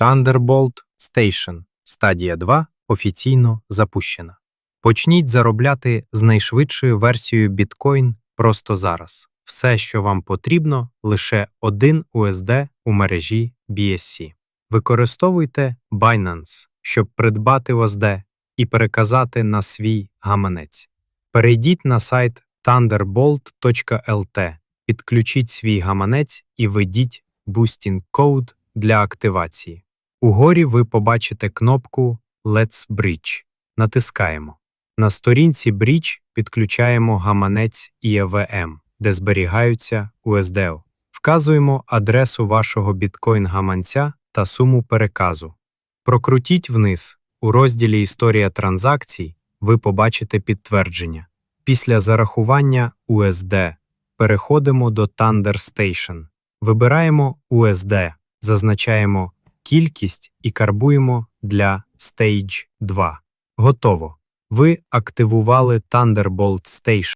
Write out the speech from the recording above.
Thunderbolt Station. Стадія 2 офіційно запущена. Почніть заробляти з найшвидшою версією Bitcoin просто зараз. Все, що вам потрібно, лише один USD у мережі BSC. Використовуйте Binance, щоб придбати USD і переказати на свій гаманець. Перейдіть на сайт thunderbolt.lt, підключіть свій гаманець і введіть Boosting Code для активації. Угорі ви побачите кнопку Let's Bridge. Натискаємо. На сторінці Bridge підключаємо гаманець EVM, де зберігаються USDO. Вказуємо адресу вашого біткоін-гаманця та суму переказу. Прокрутіть вниз. У розділі Історія транзакцій ви побачите підтвердження. Після зарахування USD переходимо до Thunder Station. Вибираємо USD, зазначаємо кількість і карбуємо для Stage 2. Готово. Ви активували Thunderbolt Station.